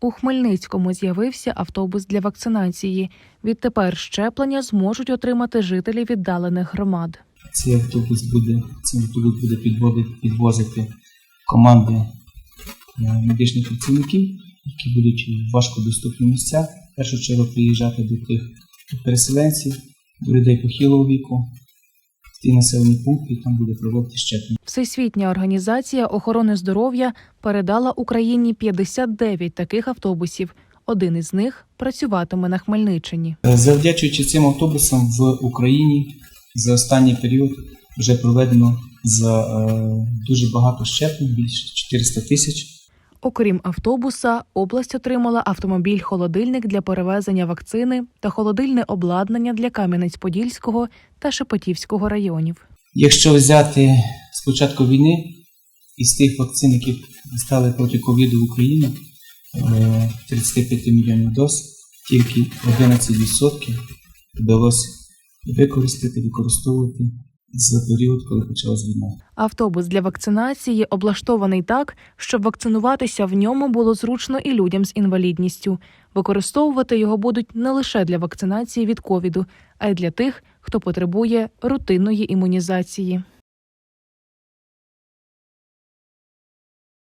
У Хмельницькому з'явився автобус для вакцинації. Відтепер щеплення зможуть отримати жителі віддалених громад. Цей автобус буде, цей автобус буде підводити, підвозити команди е, медичних працівників, які будуть в важкодоступні місця. В першу чергу приїжджати до тих переселенців, до людей похилого віку, ті населені пункти, і там буде проводити щеплення. Всесвітня організація охорони здоров'я передала Україні 59 таких автобусів. Один із них працюватиме на Хмельниччині. Е, Завдячуючи цим автобусам в Україні за останній період вже проведено за е, дуже багато щеплень, більше 400 тисяч. Окрім автобуса, область отримала автомобіль-холодильник для перевезення вакцини та холодильне обладнання для Кам'янець-Подільського та Шепетівського районів. Якщо взяти з початку війни із тих вакцин, які стали проти ковіду в Україну, е, 35 мільйонів доз, тільки 11% вдалося використати, використовувати за період, коли почалась війна. Автобус для вакцинації облаштований так, щоб вакцинуватися в ньому було зручно і людям з інвалідністю. Використовувати його будуть не лише для вакцинації від ковіду, а й для тих, хто потребує рутинної імунізації.